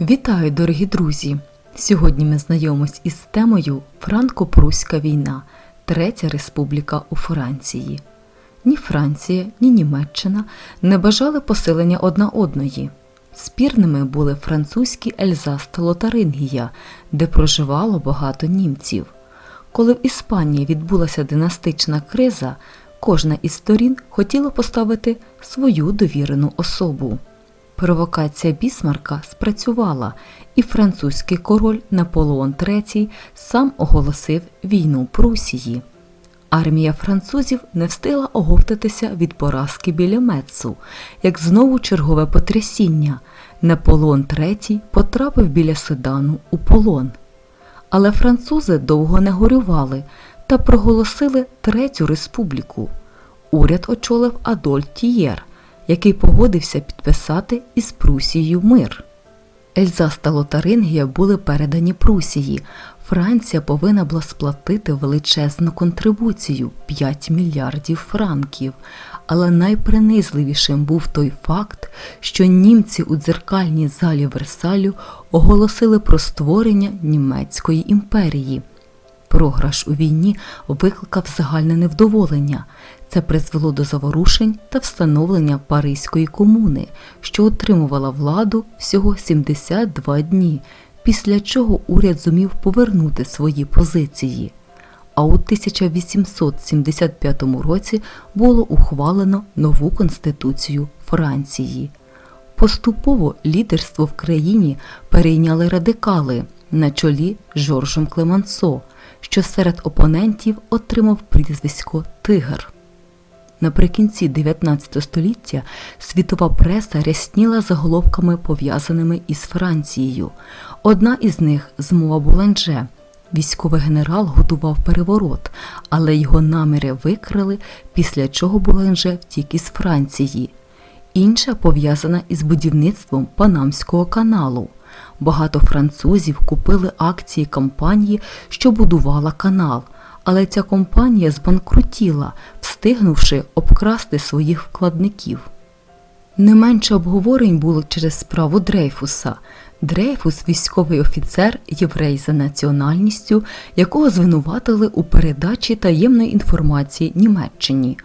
Вітаю, дорогі друзі! Сьогодні ми знайомимось із темою Франко-Пруська війна, Третя республіка у Франції. Ні Франція, ні Німеччина не бажали посилення одна одної. Спірними були французькі Ельзас та Лотарингія, де проживало багато німців. Коли в Іспанії відбулася династична криза, кожна із сторін хотіла поставити свою довірену особу. Провокація Бісмарка спрацювала, і французький король Наполеон III сам оголосив війну Прусії. Армія французів не встигла оговтатися від поразки біля Мецу, як знову чергове потрясіння. Наполеон III потрапив біля Седану у полон. Але французи довго не горювали та проголосили Третю республіку. Уряд очолив Адольф Тієр, який погодився підписати із Прусією мир. Ельзас та Лотарингія були передані Прусії. Франція повинна була сплатити величезну контрибуцію 5 мільярдів франків. Але найпринизливішим був той факт, що німці у дзеркальній залі Версалю оголосили про створення Німецької імперії. Програш у війні викликав загальне невдоволення. Це призвело до заворушень та встановлення Паризької комуни, що отримувала владу всього 72 дні, після чого уряд зумів повернути свої позиції. А у 1875 році було ухвалено нову конституцію Франції. Поступово лідерство в країні перейняли радикали на чолі з Жоржем Клемансо, що серед опонентів отримав прізвисько Тигр. Наприкінці 19 століття світова преса рясніла заголовками, пов'язаними із Францією. Одна із них змова Буланже. Військовий генерал готував переворот, але його наміри викрили, після чого Буланже втік із Франції. Інша пов'язана із будівництвом Панамського каналу. Багато французів купили акції компанії, що будувала канал, але ця компанія збанкрутіла, встигнувши обкрасти своїх вкладників. Не менше обговорень було через справу Дрейфуса. Дрейфус військовий офіцер, єврей за національністю, якого звинуватили у передачі таємної інформації Німеччині.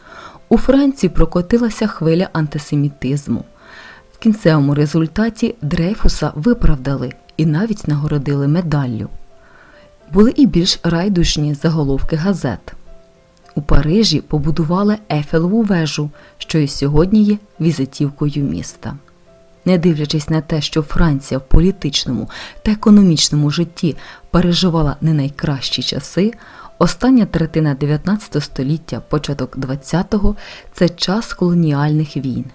У Франції прокотилася хвиля антисемітизму. В кінцевому результаті Дрейфуса виправдали і навіть нагородили медаллю. Були і більш райдужні заголовки газет. У Парижі побудували Ефелеву вежу, що і сьогодні є візитівкою міста. Не дивлячись на те, що Франція в політичному та економічному житті переживала не найкращі часи, остання третина 19 століття, початок 20-го – це час колоніальних війн.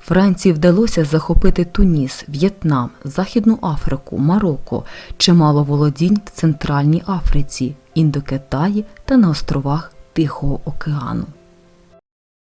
Франції вдалося захопити Туніс, В'єтнам, Західну Африку, Марокко, чимало володінь в Центральній Африці, Індокитаї та на островах Тихого океану.